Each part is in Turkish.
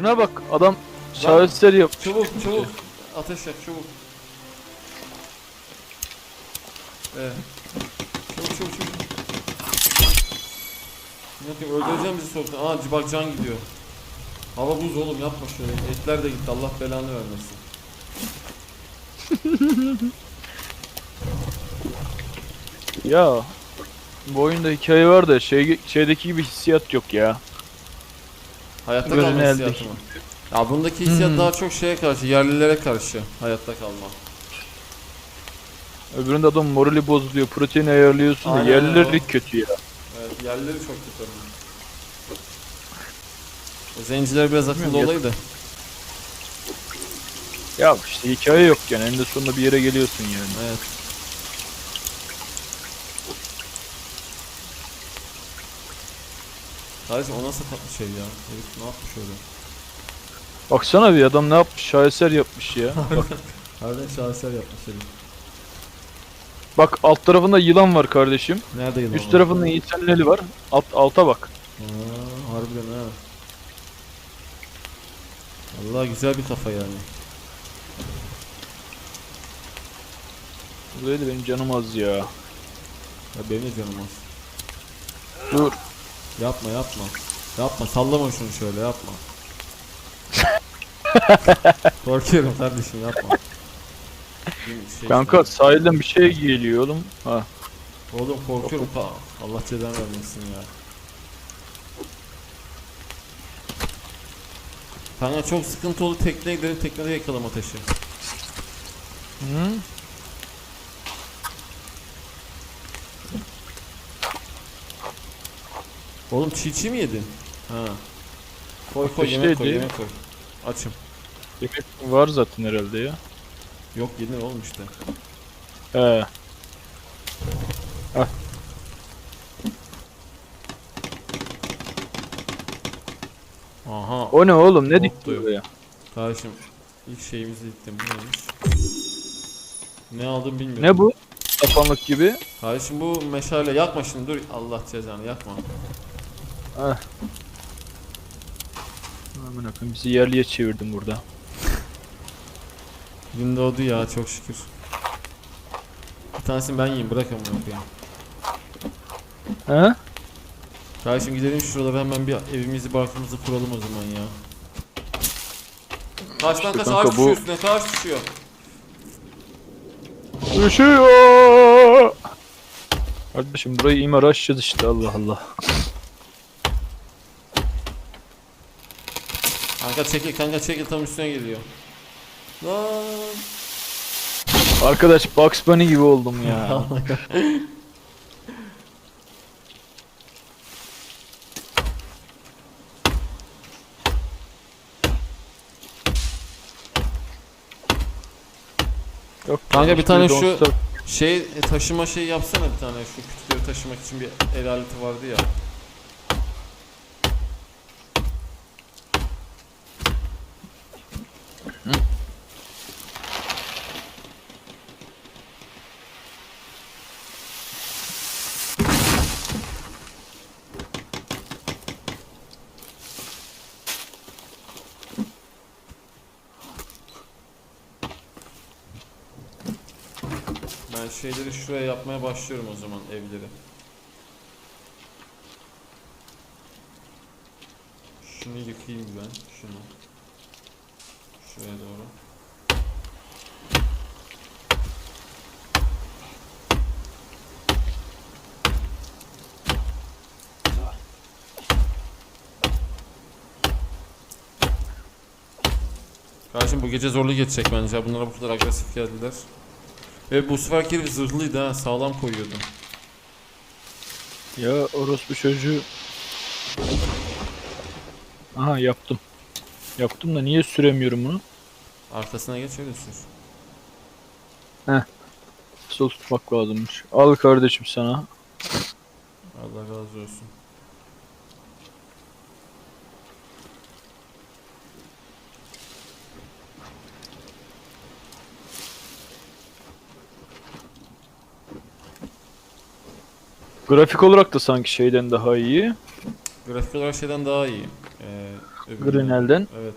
Şuna bak adam şaheser yap. Çabuk çabuk. Ateş yak çabuk. Evet. Çabuk çabuk çabuk. Ne yapayım öldüreceğim bizi soğuktan. Aa bak can gidiyor. Hava buz oğlum yapma şöyle. Etler de gitti Allah belanı vermesin. Ya bu oyunda hikaye var da şey şeydeki gibi hissiyat yok ya. Hayatta kalma hissiyatı mı? Ya bundaki hissiyat Hmm. daha çok şeye karşı, yerlilere karşı hayatta kalma. Öbüründe adam morali bozuluyor. Protein ayarlıyorsun da Aynen yerlilik kötü ya. Evet, yerlileri çok kötü. O Zenciler biraz akıllı Bilmiyorum, olaydı. Ya işte hikaye yok yani. Eninde sonunda bir yere geliyorsun yani. Evet. Kardeşim o nasıl tatlı şey ya? Herif ne yapmış öyle? Baksana bir adam ne yapmış? Şaheser yapmış ya. Bak, Harbiden şaheser yapmış herif. bak alt tarafında yılan var kardeşim. Nerede yılan Üst var? tarafında insanın eli var. Alt, alta bak. Aa, harbiden ha. Allah güzel bir kafa yani. Buraya da benim canım az ya. Ya benim de canım az. Dur. Yapma yapma. Yapma sallama şunu şöyle yapma. Korkuyorum kardeşim yapma. Şey Kanka sahilden bir şey geliyor oğlum. Ha. Oğlum korkuyorum. Ha, Allah cezanı vermesin ya. Kanka çok sıkıntı oldu tekneye gidelim teknede yakalım ateşi. Hı? Oğlum çiğ çiğ mi yedin? Ha. Koy koy yemek koy yemek koy. Açım. Yemek var zaten herhalde ya. Yok yedin oğlum işte. He. Aha. O ne oğlum? Ne dikti buraya? Kardeşim ilk şeyimizi diktim. Bu neymiş? Ne aldım bilmiyorum. Ne bu? Sapanlık gibi. Kardeşim bu meşale yakma şimdi dur. Allah cezanı yakma. Aman akım bizi yerliye çevirdin burada. Gün doğdu ya çok şükür. Bir tanesini ben yiyeyim bırakın bunu koyayım. He? Kardeşim gidelim şuralara hemen bir evimizi barkımızı kuralım o zaman ya. Kaç kanka ağaç bu- düşüyor üstüne ağaç düşüyor. Üşüyor. Kardeşim burayı imar açacağız işte Allah Allah. Kanka çekil kanka çekil tam üstüne geliyor. Lan. Arkadaş Bugs Bunny gibi oldum ya. Yok, Kanka bir tane şu- Şey e, taşıma şey yapsana bir tane şu kütükleri taşımak için bir el aleti vardı ya. Ben şeyleri şuraya yapmaya başlıyorum o zaman evleri. Şunu yıkayayım ben. Şunu. Şuraya doğru. Kardeşim bu gece zorlu geçecek bence. Bunlara bu kadar agresif geldiler. Ve bu seferki herif zırhlıydı ha. Sağlam koyuyordu. Ya orospu çocuğu. Aha yaptım. Yaptım da niye süremiyorum bunu? Arkasına geç öyle sür. Sol tutmak lazımmış. Al kardeşim sana. Allah razı olsun. Grafik olarak da sanki şeyden daha iyi. Grafik olarak şeyden daha iyi. Ee, öbüründen. Grinel'den. Evet.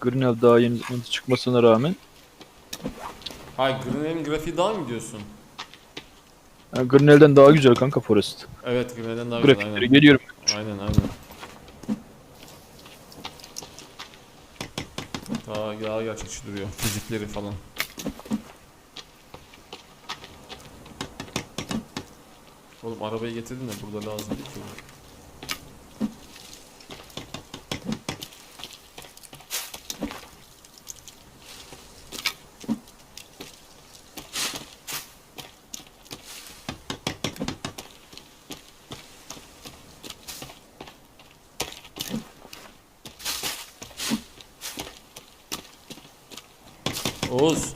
Grinel daha yeni çıkmasına rağmen. Hayır Grinel'in grafiği daha mı diyorsun? Yani Grinel'den daha güzel kanka Forest. Evet Grinel'den daha güzel Grafikleri aynen. geliyorum. Aynen aynen. Daha, daha gerçekçi duruyor. Fizikleri falan. Oğlum arabayı getirdin de burada lazım değil ki bu. Oğuz.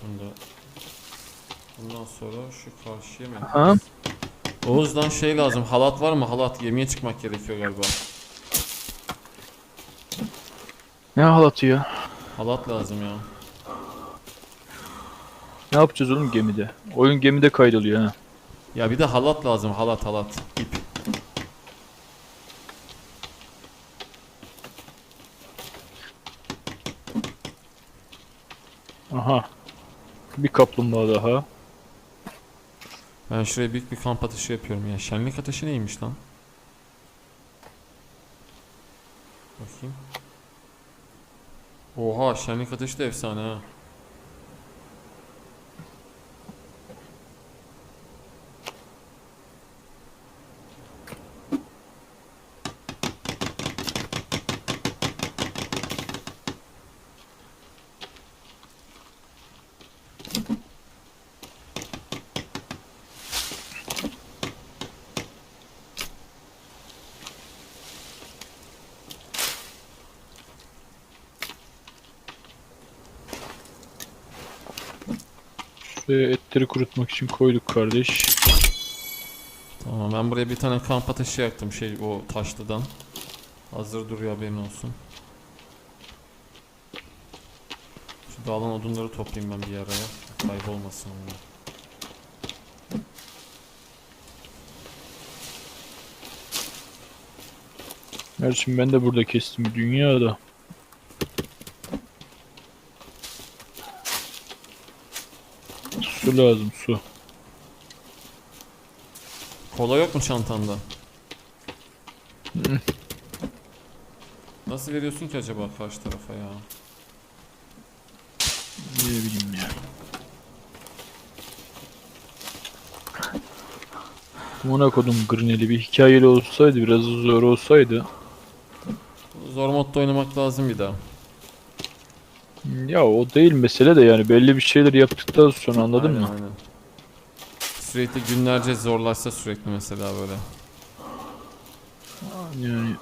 Şimdi bundan sonra şu karşıya mı? Ha? Oğuz'dan şey lazım. Halat var mı? Halat. Gemiye çıkmak gerekiyor galiba. Ne halatı ya? Halat lazım ya. Ne yapacağız oğlum gemide? Oyun gemide kaydoluyor ha. Ya bir de halat lazım. Halat halat. İp. Aha. Bir kaplumbağa daha. Ben şuraya büyük bir kamp ateşi yapıyorum ya. Şenlik ateşi neymiş lan? Bakayım. Oha şenlik ateşi de efsane ha. Şuraya etleri kurutmak için koyduk kardeş. Tamam ben buraya bir tane kamp ateşi yaktım şey o taşlıdan. Hazır duruyor haberin olsun. Şu dağılan odunları toplayayım ben bir araya. Kaybolmasın onlar. Gerçi ben de burada kestim dünyada. Su lazım su. Kola yok mu çantanda? Hı. Nasıl veriyorsun ki acaba karşı tarafa ya? Ne bileyim ya. Buna kodum Grinel'i bir hikayeli olsaydı biraz zor olsaydı. Zor modda oynamak lazım bir daha. Ya o değil mesele de yani belli bir şeyler yaptıktan sonra anladın Aynen, mı? Aynen. Sürekli günlerce zorlaşsa sürekli mesela böyle. Yani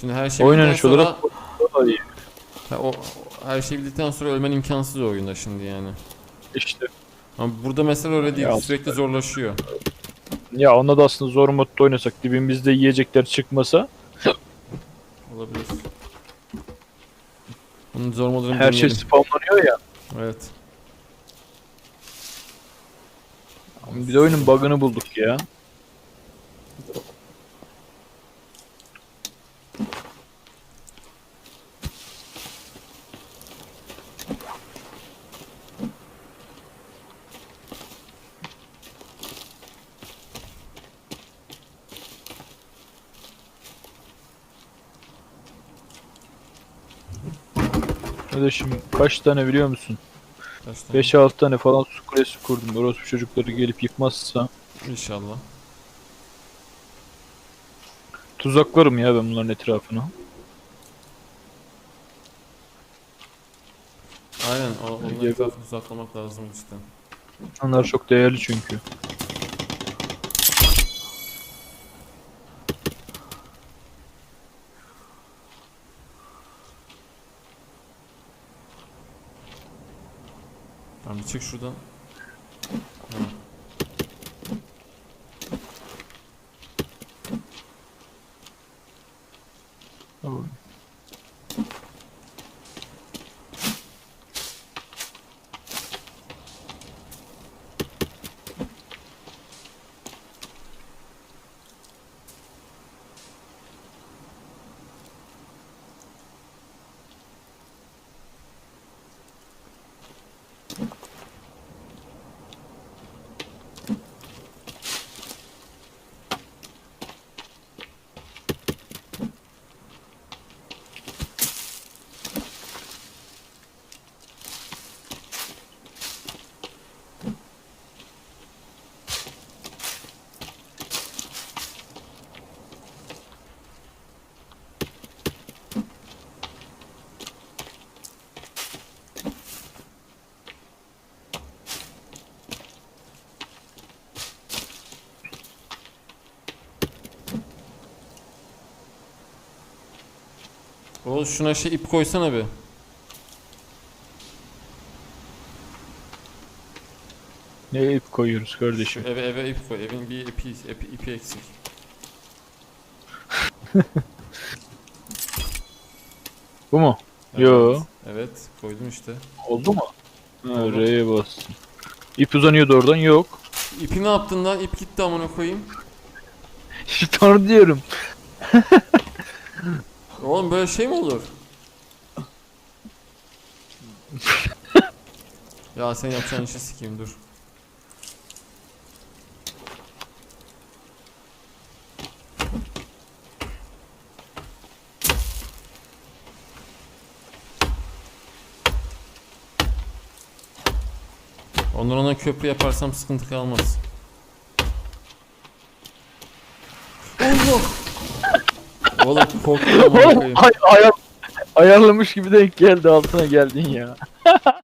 Şimdi her şey oynanış sonra, olarak daha iyi. Ha, o- her şey bildikten sonra ölmen imkansız o oyunda şimdi yani. işte. Ama burada mesela öyle değil. Ya, sürekli zorlaşıyor. Ya onda da aslında zor modda oynasak dibimizde yiyecekler çıkmasa Olabilir. Bunun zor modunu her şey spamlanıyor ya. Evet. Bir de oyunun bug'ını bulduk ya. Kardeşim kaç tane biliyor musun? Kaç tane? 5-6 tane falan su kulesi kurdum. Orospu çocukları gelip yıkmazsa. İnşallah. Tuzaklarım ya ben bunların etrafına. Aynen. O, onun etrafını uzaklamak lazım cidden. Onlar çok değerli çünkü. Tamam çık şuradan. Ha. Tamam. Oğlum şuna şey ip koysana bir. Ne ip koyuyoruz kardeşim? Eve eve ip koy. Evin bir ipi, ipi, ipi eksik. Bu mu? Evet. Yo. Evet koydum işte. Oldu mu? Ha, Oldu. R'ye bastım. İp uzanıyordu oradan yok. İpi ne yaptın lan? İp gitti amına koyayım. İşte onu diyorum. Oğlum böyle şey mi olur? ya sen yapacağın işi sikeyim dur. Ondan ona köprü yaparsam sıkıntı kalmaz. Oğlum korktum Oğlum ay, ayar, ayarlamış gibi denk geldi altına geldin ya.